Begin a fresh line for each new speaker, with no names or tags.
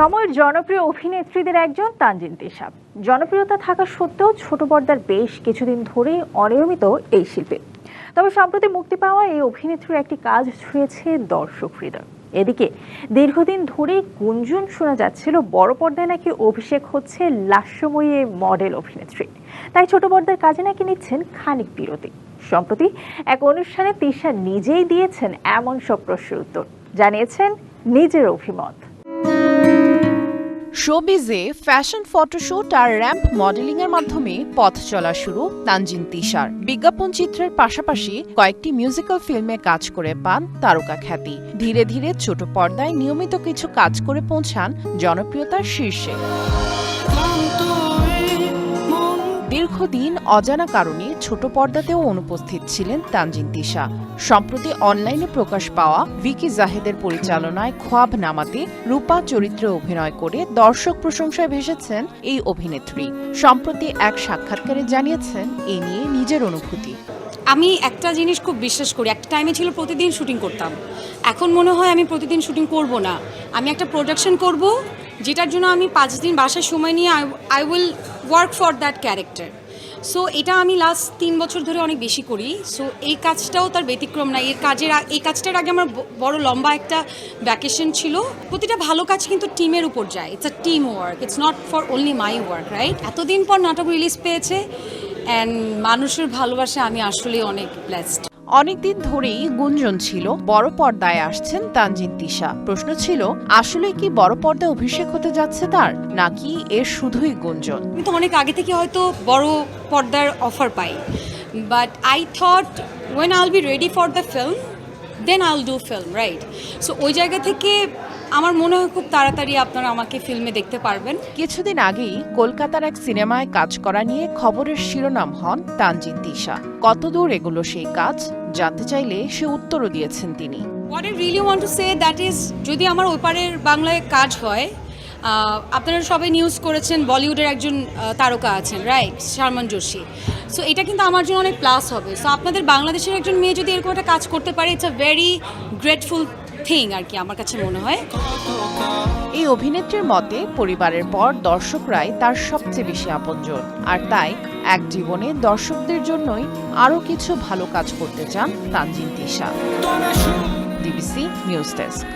সময়ের জনপ্রিয় অভিনেত্রীদের একজন তানজিন তিশা জনপ্রিয়তা থাকা সত্ত্বেও ছোট পর্দার বেশ কিছুদিন ধরেই অনিয়মিত এই শিল্পী। তবে সম্প্রতি মুক্তি পাওয়া এই অভিনেত্রীর একটি কাজ ছুঁয়েছে দর্শক হৃদয় এদিকে দীর্ঘদিন ধরেই গুঞ্জন শোনা যাচ্ছিল, বড় পর্দায় নাকি অভিষেক হচ্ছে লাস্যময়ী মডেল অভিনেত্রী। তাই ছোট পর্দার কাজে নাকি নিচ্ছেন খানিক বিরতি। সম্প্রতি এক অনুষ্ঠানে তিশা নিজেই দিয়েছেন এমন সব প্রশ্নের উত্তর। জানিয়েছেন নিজের অভিমত।
শোবিজে ফ্যাশন ফটোশুট আর র্যাম্প মডেলিং এর মাধ্যমে পথ চলা শুরু তানজিন তিশার। বিজ্ঞাপন চিত্রের পাশাপাশি কয়েকটি মিউজিক্যাল ফিল্মে কাজ করে পান তারকা খ্যাতি। ধীরে ধীরে ছোট পর্দায় নিয়মিত কিছু কাজ করে পৌঁছান জনপ্রিয়তার শীর্ষে। দীর্ঘদিন অজানা কারণে ছোট পর্দাতেও অনুপস্থিত ছিলেন তানজিন তিশা। সম্প্রতি অনলাইনে প্রকাশ পাওয়া ভিকি জাহেদের পরিচালনায় খোয়াব নামাতে রূপা চরিত্রে অভিনয় করে দর্শক প্রশংসায় ভেসেছেন এই অভিনেত্রী। সম্প্রতি এক সাক্ষাৎকারে জানিয়েছেন, এ নিয়ে নিজের অনুভূতি।
আমি একটা জিনিস খুব বিশ্বাস করি, একটা টাইমে ছিল প্রতিদিন শুটিং করতাম। এখন মনে হয় আমি প্রতিদিন শুটিং করব না। আমি একটা প্রোডাকশন করব যেটার জন্য আমি পাঁচ দিন বাসায় সময় নিয়ে I will work for that character so এটা আমি লাস্ট তিন বছর ধরে অনেক বেশি করি। সো এই কাজটাও তার ব্যতিক্রম না এর কাজের এই কাজটার আগে আমার বড় লম্বা একটা ভ্যাকেশন ছিল। প্রতিটা ভালো কাজ কিন্তু টিমের উপর যায়। It's a team work it's not for only my work right এতদিন পর নাটক রিলিজ পেয়েছে। অ্যান্ড মানুষের ভালোবাসা আমি আসলে অনেক ব্লেসড
অনেকদিন ধরেই গুঞ্জন ছিল, বড় পর্দায় আসছেন তানজিন তিশা। প্রশ্ন ছিল, আসলে কি বড় পর্দায় অভিষেক হতে যাচ্ছে তার, নাকি এর শুধুই গুঞ্জন?
আমি তো অনেক আগে থেকে হয়তো বড় পর্দার offer pi. But I thought when I'll be ready for the film then I'll do film right so ওই জায়গা থেকে আমার মনে হয় খুব তাড়াতাড়ি আপনারা আমাকে ফিল্মে দেখতে পারবেন।
কিছুদিন আগেই কলকাতার এক সিনেমায় কাজ করা নিয়ে খবরের শিরোনাম হন তানজিন তিশা। কতদূর এগুলো সেই কাজ জানতে চাইলে সে উত্তরও দিয়েছেন তিনি।
What I really want to say that is যদি আমার ওপারের বাংলায় কাজ হয় আপনারা সবাই নিউজ করেছেন, বলিউডের একজন তারকা আছেন রাইট শারমান যোশী সো এটা কিন্তু আমার জন্য অনেক প্লাস হবে। সো আপনাদের বাংলাদেশের একজন মেয়ে যদি এরকম একটা কাজ করতে পারে it's a very grateful thing আর কি, আমার কাছে মনে হয়।
এই অভিনেত্রীর মতে, পরিবারের পর দর্শকরাই তার সবচেয়ে বেশি আপনজন। আর তাই, এক জীবনে দর্শকদের জন্যই আরও কিছু ভালো কাজ করতে চান Tanjin Tisha. DBC news desk